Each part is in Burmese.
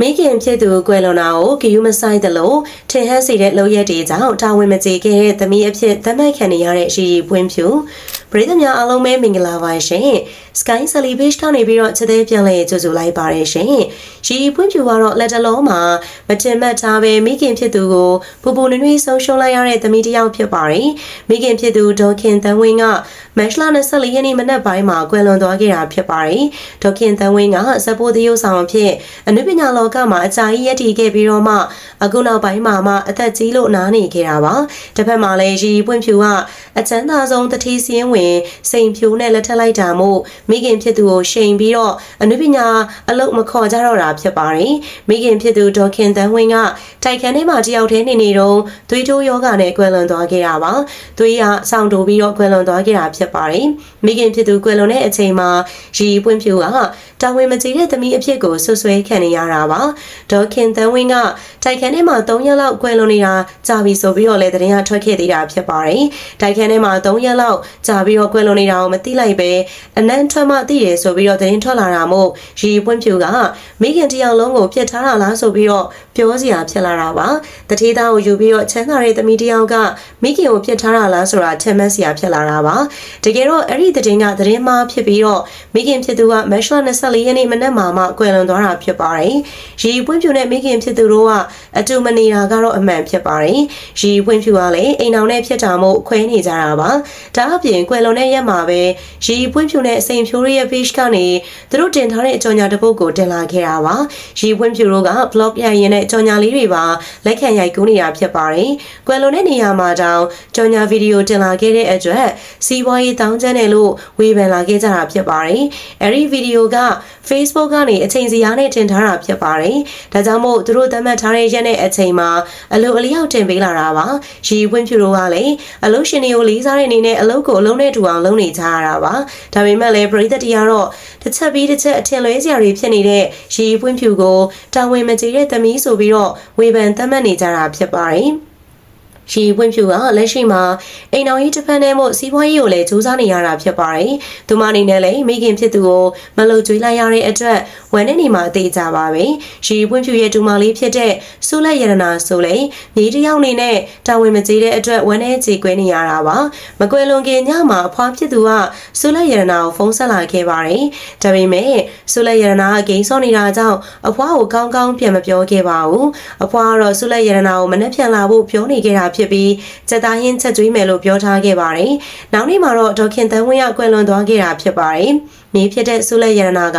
မိခင်ဖြစ်သူကွယ်လွန်တာကိုဂယူမဆိုင်သလိုထင်ဟပ်စေတဲ့လုပ်ရက်တွေကြောင့်တာဝန်မကျေခဲ့တဲ့သမီးအဖြစ်သတ်မှတ်ခံနေရတဲ့ရှိရီပွင့်ဖြူပရိသတ်များအားလုံးပဲမင်္ဂလာပါရှင် Sky Celebration ကနေပြီးတော့ချက်သေးပြန်လဲကြိုဆိုလိုက်ပါရရှင်ရှိရီပွင့်ဖြူကတော့လက်တလုံးမှာမတင်မှတ်ထားပဲမိခင်ဖြစ်သူကိုပူပူနွေ့နွေ့ဆုံးရှုံးလိုက်ရတဲ့သမီးတစ်ယောက်ဖြစ်ပါတယ်မိခင်ဖြစ်သူဒေါခင်တန်းဝင်းကမတ်လ24ရက်နေ့မနက်ပိုင်းမှာကွယ်လွန်သွားခဲ့တာဖြစ်ပါတယ်ဒေါခင်တန်းဝင်းကစပိုးသရုပ်ဆောင်အဖြစ်အနုပညာလောကမှာအကြာကြီးရည်တည်ခဲ့ပြီးတော့မှအခုနောက်ပိုင်းမှာမှအသက်ကြီးလို့နားနေခဲ့တာပါတစ်ဖက်မှာလည်းရီပွင့်ဖြူကအချမ်းသာဆုံးတတိစင်းဝင် စိန်ဖြူနဲ့လက်ထပ်လိုက်တာမို့မိခင်ဖြစ်သူကိုရှိန်ပြီးတော့အနုပညာအလုပ်မခေါ်ကြတော့တာဖြစ်ပါတယ်မိခင်ဖြစ်သူဒေါခင်တန်းဝင်းကတိုက်ခန်းထဲမှာတယောက်တည်းနေနေတော့သွေးတိုးယောဂနဲ့ကွယ်လွန်သွားခဲ့တာပါသွေးကစောင့်တိုးပြီးတော့ကွယ်လွန်သွားခဲ့တာဖြစ်ပါတယ်မိခင်ဖြစ်သူကွယ်လွန်တဲ့အချိန်မှာရီပွင့်ဖြူကတာဝန်မကျေတဲ့သမီးအဖြစ်ကိုဆွဆွဲခံနေရတာပါဒေါခင်တန်းဝင်းကတိုက်ခန်းထဲမှာ3ရက်လောက်ကွယ်လွန်နေတာကြာပြီဆိုပြီးတော့လည်းသတင်းကထွက်ခဲ့သေးတာဖြစ်ပါတယ်တိုက်ခန်းထဲမှာ3ရက်လောက်ကြာပြီးတော့ကွယ်လွန်နေတာကိုမသိလိုက်ပဲအနန်းထွက်မှသိတယ်ဆိုပြီးတော့သတင်းထွက်လာတာမို့ရီပွင့်ဖြူကမိခင်တယောက်လုံးကိုပြစ်ထားတာလားဆိုပြီးတော့ပြောစရာဖြစ်လာတာပါတထေးသားကိုယူပြီးတော့ချမ်းသာတဲ့သမီးတယောက်ကမိခင်ကိုပြစ်ထားတာလားဆိုတာထင်မှတ်စရာဖြစ်လာတာပါတကယ်တော့အဲ့ဒီသတင်းကသတင်းမှားဖြစ်ပြီးတော့မိခင်ဖြစ်သူကမက်ရှ်လ24ရက်နေ့မနက်မှာမှကွယ်လွန်သွားတာဖြစ်ပါတယ်ရီပွင့်ဖြူနဲ့မိခင်ဖြစ်သူတို့ကအတူမနေတာကတော့အမှန်ဖြစ်ပါတယ်ရီပွင့်ဖြူကလည်းအိမ်အောင်နဲ့ဖြစ်တာမို့ခွဲနေကြတာပါဒါအပြင်ကွယ်လွန်တဲ့ရက်မှာပဲရီပွင့်ဖြူနဲ့အစိန်ဖြိုးရဲ့ page ကနေသူတို့တင်ထားတဲ့အကြောင်းညာတစ်ပုဒ်ကိုတင်လာခဲ့တာပါရီပွင့်ဖြူတို့က blog ရိုက်ရင်းနဲ့အကြောင်းညာလေးတွေပါလက်ခံရိုက်ကူးနေတာဖြစ်ပါတယ်ကွယ်လွန်တဲ့နေရာမှာတောင်ကြောင်ညာဗီဒီယိုတင်လာခဲ့တဲ့အတွက်စီးပွားရေးတောင်းကျမ်းတယ်လို့ဝေဖန်လာခဲ့ကြတာဖြစ်ပါတယ်အဲဒီဗီဒီယိုက Facebook ကနေအချိန်စီရားနဲ့တင်ထားတာဖြစ်ပါတယ်ဒါကြောင့်မို့သူတို့သတ်မှတ်ထားတဲ့ရက်နဲ့အချိန်မှာအလုပ်အလျောက်တင်ပေးလာတာပါရီပွင့်ဖြူတို့ကလည်းအလုပ်ရှင်တွေကိုလေးစားတဲ့အနေနဲ့အလုပ်ကိုအလုံးနဲ့တူအောင်လုပ်နေကြရတာပါဒါပေမဲ့လည်းပရိသတ်တရားတော့တစ်ချက်ပြီးတစ်ချက်အထင်လွဲစရာတွေဖြစ်နေတဲ့ရီပွင့်ဖြူကိုတာဝန်မကျေတဲ့သမီးဆိုပြီးတော့ဝေဖန်သတ်မှတ်နေကြတာဖြစ်ပါတယ် ရီပွင့်ဖြူကလက်ရှိမှာအိမ်တော်ကြီးတစ်ဖက်နဲ့မို့စီးပွားရေးကိုလည်းစူးစမ်းနေရတာဖြစ်ပါတယ်။သူမအနေနဲ့လည်းမိခင်ဖြစ်သူကိုမလုံကျွေးလိုက်ရတဲ့အတွက်ဝမ်းနဲ့နေမှာအသေးကြပါပဲ။ရီပွင့်ဖြူရဲ့ဒူမလေးဖြစ်တဲ့ဆူလက်ရတနာဆိုလေမြေတယောက်နေနဲ့တာဝန်မကျေတဲ့အတွက်ဝမ်းနဲ့ကြေကွဲနေရတာပါ။မကွယ်လွန်ခင်ညမှာအဖွားဖြစ်သူကဆူလက်ရတနာကိုဖုန်းဆက်လာခဲ့ပါတယ်။ဒါပေမဲ့ဆူလက်ရတနာကဂိမ်းစောနေတာကြောင့်အဖွားကိုကောင်းကောင်းပြန်မပြောခဲ့ပါဘူး။အဖွားကတော့ဆူလက်ရတနာကိုမနှက်ပြန်လာဖို့ပြောနေခဲ့တာဖြစ်ပြီးစက်သားဟင်းချက်ကျွေးမယ်လို့ပြောထားခဲ့ပါတယ်။နောက်နေ့မှာတော့ဒေါခင်တန်းဝင်းရကွယ်လွန်သွားခဲ့တာဖြစ်ပါတယ်။မြေဖြစ်တဲ့ဆုလက်ရတနာက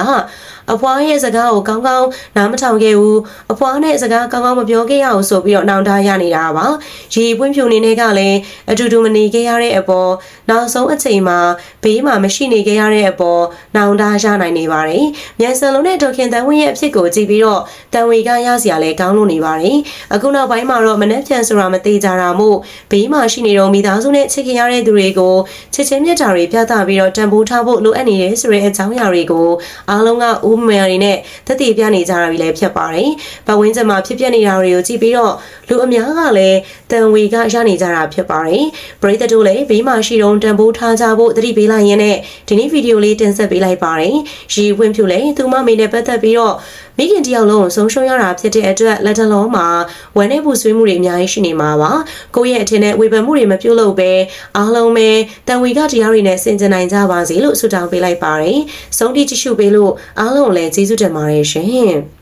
အဖွားရဲ့စကားကိုကောင်းကောင်းနားမထောင်ခဲ့ဘူးအဖွားနဲ့စကားကောင်းကောင်းမပြောခဲ့ရအောင်ဆိုပြီးတော့နှောင်ထားရနေတာပါရေပွင့်ဖြူနေနဲ့ကလည်းအတူတူမနေခဲ့ရတဲ့အပေါ်နောက်ဆုံးအချိန်မှာဘေးမှာမရှိနေခဲ့ရတဲ့အပေါ်နှောင်ထားရနိုင်နေပါတယ်မြန်ဆန်လုံးနဲ့ဒေါခင်တန်ဝင်းရဲ့အဖြစ်ကိုကြည့်ပြီးတော့တန်ဝေကရစရာလဲကောင်းလို့နေပါတယ်အခုနောက်ပိုင်းမှာတော့မနှက်ဖြန်ဆိုတာမသေးကြတာမို့ဘေးမှာရှိနေတော့မိသားစုနဲ့ချစ်ခင်ရတဲ့သူတွေကိုချစ်ချင်းမြတ်တာတွေပြသပြီးတော့တန်ဖိုးထားဖို့လိုအပ်နေတယ်ဆိုတဲ့အကြောင်းအရာတွေကိုအားလုံးကဦးမန်ရီနဲ့သက်တည်ပြနေကြတာတွေလည်းဖြစ်ပါတယ်။ပတ်ဝန်းကျင်မှာဖြစ်ပျက်နေတာတွေကိုကြည့်ပြီးတော့လူအများကလည်းတန်ဝေကရနေကြတာဖြစ်ပါတယ်။ပရိသတ်တို့လည်းဘေးမှာရှိတုံးတန်ဖိုးထားကြဖို့သတိပေးလိုက်ရင်းနဲ့ဒီနေ့ဗီဒီယိုလေးတင်ဆက်ပေးလိုက်ပါတယ်။ရီဝင်းဖြူလည်းသူမမေနဲ့ပတ်သက်ပြီးတော့ မိခင်တယောက်လုံးကိုဆုံးရှုံးရတာဖြစ်တဲ့အတွက်လက်တလုံးမှာဝမ်းနဲ့ပူဆွေးမှုတွေအများကြီးရှိနေမှာပါ။ကိုယ့်ရဲ့အထင်နဲ့ဝေဖန်မှုတွေမပြုတ်လို့ပဲအားလုံးပဲတန်ဝေကတရားတွေနဲ့ဆင်ကျင်နိုင်ကြပါစေလို့ဆုတောင်းပေးလိုက်ပါတယ်။ဆုံးထိကြည့်ရှုပေးလို့အားလုံးလည်းကျေးဇူးတင်ပါတယ်ရှင်။